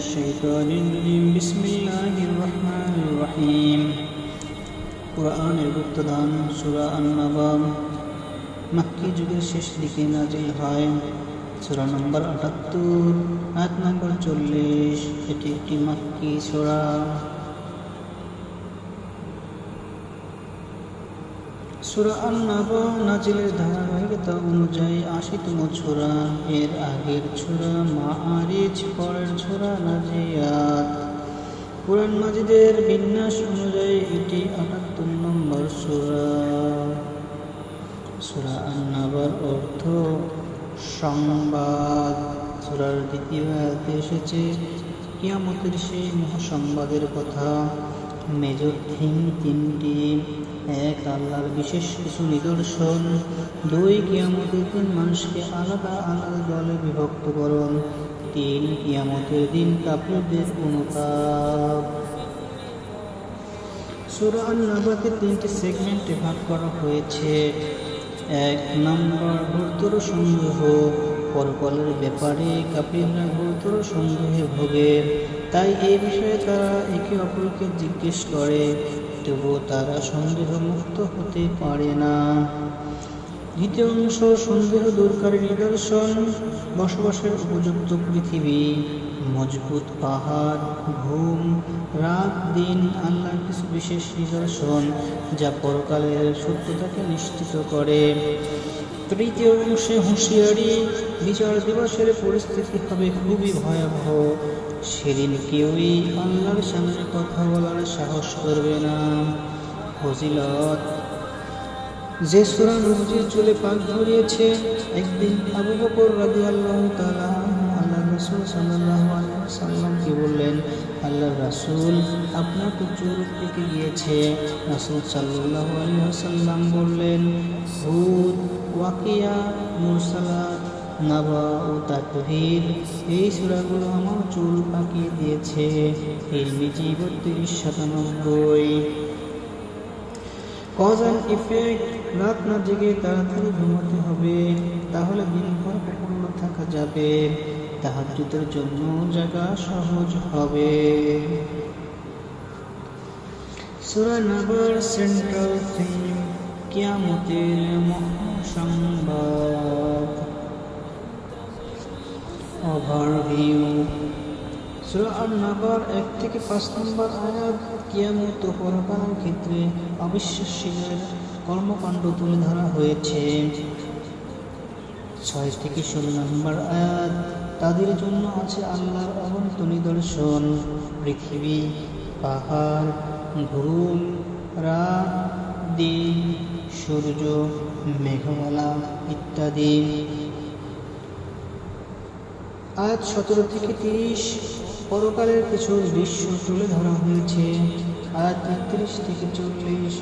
بالله من الشيطان الرجيم بسم الله الرحمن الرحيم কোরআনের গুপ্তদান সুরা আন্নাবাম মাক্কি যুগের শেষ দিকে নাজিল হয় সুরা নম্বর আটাত্তর আয়াত নম্বর চল্লিশ এটি একটি মাক্কি সুরা সুরা আন্নাবা নাজিলের ধারাবাহিকতা অনুযায়ী আশিতম ছোরা এর আগের ছোরা মা আরিজ পরের ছোরা নাজিয়াত। কোরআন মাজিদের বিন্যাস অনুযায়ী এটি আটাত্তর নম্বর সুরা। সুরা আন্নাবার অর্থ সংবাদ। সুরার দ্বিতীয় এসেছে, কিয়ামতের সেই মহাসংবাদের কথা। মেজর থিম তিনটি। এক, আল্লাহর বিশেষ কিছু নিদর্শন। দুই, কিয়ামতের দিন মানুষকে আলাদা আলাদা দলে বিভক্ত করুন। তিন, কিয়ামতের দিন কাপড়দের অনুতাপ। সুরা নাবাকে তিনটি সেগমেন্টে ভাগ করা হয়েছে। এক, নম্বর, গুরুতর সংগ্রহ পরকালের ব্যাপারে কাপিররা গুরুতর সন্দেহে ভোগে। তাই এই বিষয়ে তারা একে অপরকে জিজ্ঞেস করে, তবুও তারা সন্দেহ মুক্ত হতে পারে না। দ্বিতীয় অংশ, সন্দেহ দূরকারী নিদর্শন, বসবাসের উপযুক্ত পৃথিবী, মজবুত পাহাড়, ঘুম, রাত, দিন, আল্লাহর কিছু বিশেষ নিদর্শন, যা পরকালের সত্যতাকে নিশ্চিত করে। তৃতীয় অংশে হুঁশিয়ারি, বিচার দিবসের পরিস্থিতি হবে খুবই ভয়াবহ। সেদিন কেউই আল্লাহর সামনে কথা বলার সাহস করবে না। ফজিলত। যে সুরা নবজির চুলে পাক ধরিয়েছে, একদিন আবু বকর রাজি আল্লাহ তালা আল্লাহ রসুল সাল্লাহ সাল্লামকে বললেন আল্লাহ রাসুল আপনার তো পেকে গিয়েছে। রাসুল সাল্লাহ আলী সাল্লাম বললেন হুদ ওয়াকিয়া মুরসালাত নাবা ও তাকভীর এই সুরাগুলো আমার চুল পাকিয়ে দিয়েছে। এর বিজি বত্রিশ সাতানব্বই। কজ অ্যান্ড ইফেক্ট, রাত না জেগে তাড়াতাড়ি ঘুমাতে হবে। তাহলে দিনভর প্রফুল্ল থাকা যাবে। তাহাজুদের জন্য জায়গা সহজ হবে। সুরা নাবার সেন্ট্রাল থিম, কিয়ামতের মহাসংবাদ ওভারভিউ সুরা আর নাবার এক থেকে পাঁচ নম্বর আয়াত কিয়ামত ও পরকালের ক্ষেত্রে অবিশ্বাসীদের কর্মকাণ্ড তুলে ধরা হয়েছে। ছয় থেকে ষোলো নম্বর আয়াত, তাদের জন্য আছে আল্লাহর অনন্ত নিদর্শন। পৃথিবী, পাহাড় ঘুম রাত, দিন, সূর্য, মেঘমালা ইত্যাদি। আজ সতেরো থেকে তিরিশ পরকালের কিছু দৃশ্য তুলে ধরা হয়েছে। আজ তেত্রিশ থেকে চল্লিশ